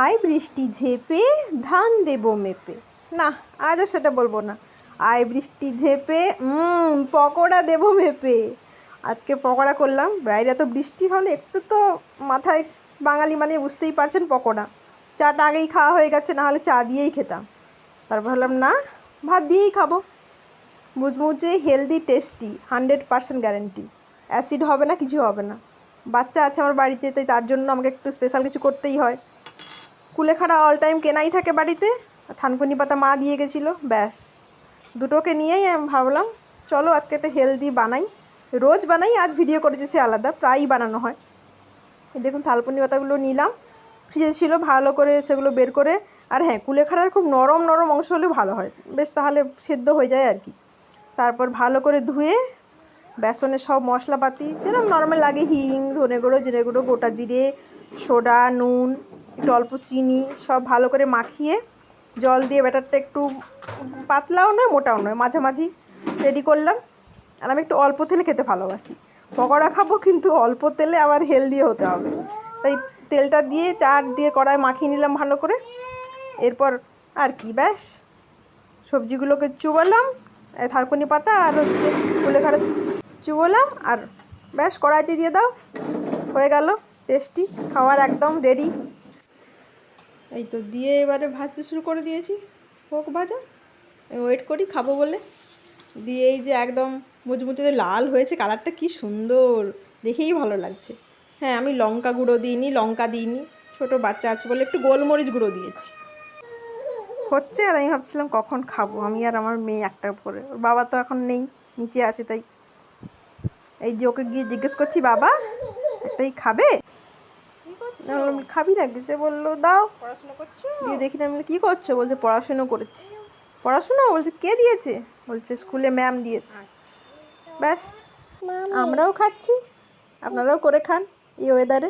আয় বৃষ্টি ঝেপে, ধান দেবো মেপে। না, আজ সেটা বলব না। আয় বৃষ্টি ঝেপে পকোড়া দেবো মেপে। আজকে পকোড়া করলাম, বাইরে তো বৃষ্টি হলে একটু তো মাথায় বাঙালি মানে বুঝতেই পারছেন পকোড়া। চাটা আগেই খাওয়া হয়ে গেছে, নাহলে চা দিয়েই খেতাম। তারপর ভাবলাম, না, ভাত দিয়েই খাব। মুচমুচে healthy, tasty, hundred percent guarantee. Acid হবে না, কিছু হবে না। বাচ্চা আছে আমার বাড়িতে, তাই তার জন্য আমাকে একটু স্পেশাল কিছু করতেই হয়। কুলেখাড়া অল টাইম কেনাই থাকে বাড়িতে। থানকুনি পাতা মা দিয়ে গেছিল, ব্যাস। দুটোকে নিয়েই আমি ভাবলাম, চলো আজকে একটা হেলদি বানাই। রোজ বানাই, আজ ভিডিও করেছি সে আলাদা, প্রায়ই বানানো হয়। দেখুন থালপুনি পাতাগুলো নিলাম। ফ্রিজে ছিল, ভালো করে সেগুলো বের করে, আর হ্যাঁ কুলেখাড়ার খুব নরম নরম অংশ হলে ভালো হয়। বেশ তাহলে সেদ্ধ হয়ে যায় আর কি। তারপর ভালো করে ধুয়ে, বেসনে সব মশলাপাতি, যেরকম নর্মাল লাগে, হিং ধনে গুঁড়ো জিরে গুঁড়ো গোটা জিরে, সোডা, নুন একটু অল্প চিনি, সব ভালো করে মাখিয়ে জল দিয়ে ব্যাটারটা একটু পাতলাও নয়, মোটাও নয়, মাঝামাঝি রেডি করলাম। আর আমি একটু অল্প তেলে খেতে ভালোবাসি। পকোড়া খাব কিন্তু অল্প তেলে আবার হেলদি হতে হবে। তাই তেলটা দিয়ে চার দিয়ে কড়ায় মাখিয়ে নিলাম ভালো করে। এরপর আর কি, ব্যাস। সবজিগুলোকে চুবালাম থারকুনি পাতা আর হচ্ছে কুলেখাড়া চুবোলাম আর ব্যাস কড়াইতে দিয়ে দাও। হয়ে গেল টেস্টি খাওয়ার একদম রেডি এই তো দিয়ে এবারে ভাজতে শুরু করে দিয়েছি। হোক ভাজা ওয়েট করি, খাব বলে। দিয়ে এই যে একদম মুচমুচে লাল হয়েছে, কালারটা কি সুন্দর, দেখেই ভালো লাগছে। হ্যাঁ আমি লঙ্কা গুঁড়ো দিইনি, লঙ্কা দিইনি, ছোটো বাচ্চা আছে বলে একটু গোলমরিচ গুঁড়ো দিয়েছি। হচ্ছে আর আমি ভাবছিলাম কখন খাব, আমি আর আমার মেয়ে একটা করে, ওর বাবা তো এখন নেই, নিচে আছে তাই। এই যে ওকে গিয়ে জিজ্ঞেস করছি, বাবা, একটাই খাবে? খাবি নাকি? সে বলল দাও। পড়াশোনা করছ? দিয়ে দেখি না আমি কী করছ? বলছে পড়াশুনো করেছি। পড়াশুনো? বলছে কে দিয়েছে? বলছে স্কুলে ম্যাম দিয়েছে। ব্যাস। আমরাও খাচ্ছি আপনারাও করে খান এই ওয়েদারে